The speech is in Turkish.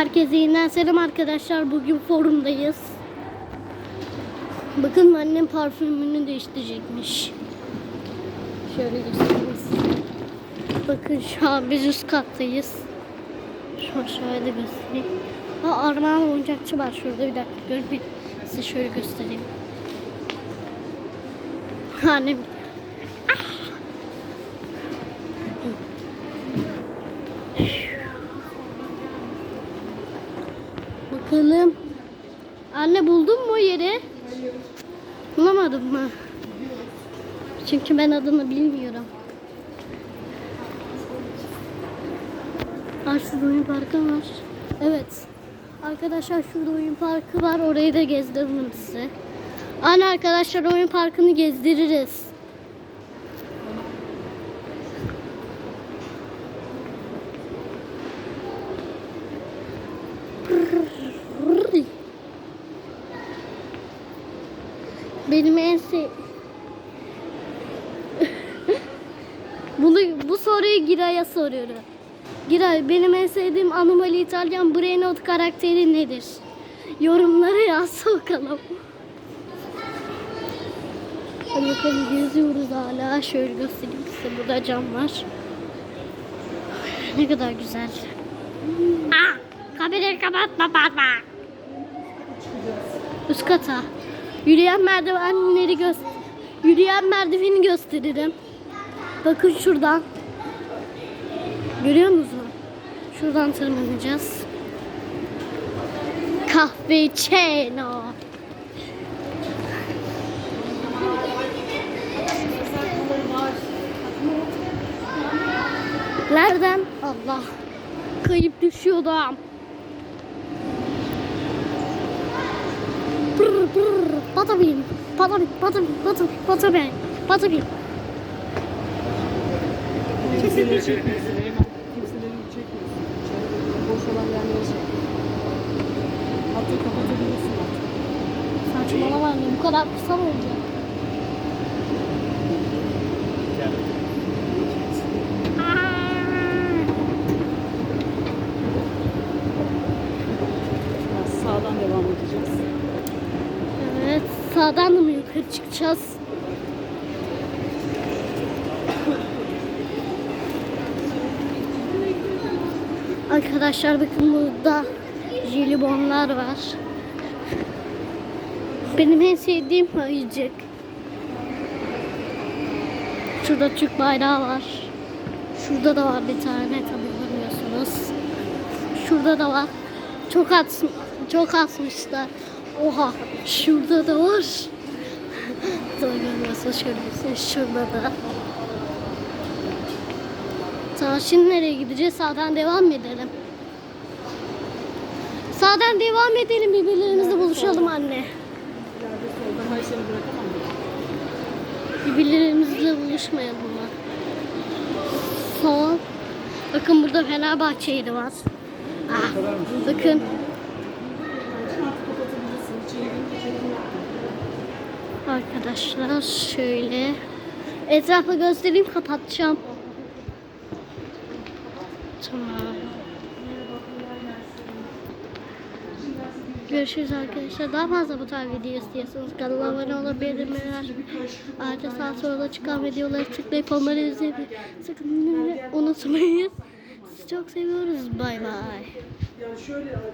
Herkese yeniden selam arkadaşlar. Bugün forumdayız. Bakın annem parfümünü değiştirecekmiş. Şöyle göstereyim. Bakın şu an biz üst kattayız. Şu aşağıya göstereyim. Ha Armağan oyuncakçı var şurada bir dakika görün. Size şöyle göstereyim. Annem Bakalım. Anne buldun mu yeri? Bulamadın mı? Çünkü ben adını bilmiyorum. Şurada oyun parkı var. Evet. Arkadaşlar şurada oyun parkı var. Orayı da gezdiririm size. Anne arkadaşlar oyun parkını gezdiririz. Benim en. Bunu, bu soruyu Giray'a soruyorum. Giray, benim en sevdiğim Anomali İtalyan Brainot karakteri nedir? Yorumlara yaz bakalım. Hadi bakalım geziyoruz hala. Şöyle göstereyim size. Burada cam var. Ne kadar güzel. Aa, kamerayı kapatma parma. Üst kata. Yürüyen merdivenleri göster. Yürüyen merdiveni gösteririm. Bakın şuradan. Görüyor musunuz? Şuradan tırmanacağız. Kahve çeno. Nereden? Allah. Kayıp düşüyordum. Brr. Patabim. Patabim. Patabim. Patabim. Patabim. Patabim. Kimseleri çekmiyorsun. Kimseleri çekmiyorsun. Boş olan yerleri çek. Hatta kapatabilirsin artık. Saçmalama anne bu kadar kısa mı olacak? Sağdan devam edeceğiz. Sağdan da mı yukarı çıkacağız? Arkadaşlar bakın burada jelibonlar var. Benim en sevdiğim ayıcık. Şurada Türk bayrağı var. Şurada da var bir tane tabii görmüyorsunuz. Şurada da var. Çok at çok asmışlar. Oha şurada da var. Görmüyorsunuz şöyle bir şey. Şurada da. Tamam şimdi nereye gideceğiz? Sağdan devam mı edelim? Sağdan devam edelim birbirlerimizle buluşalım anne. Birbirlerimizle buluşmayalım mı? Sol. Bakın burada Fenerbahçe yeri var. Ah, bakın. Arkadaşlar şöyle. Etrafa göstereyim kapatacağım. Tamam. Görüşürüz arkadaşlar. Daha fazla bu tarz video istiyorsanız kanala abone olabilir bildirimleri Ayrıca sağ solda çıkan videoları tıklayıp onları izlemeyi sakın unutmayın. Sizi çok seviyoruz. Bay bay.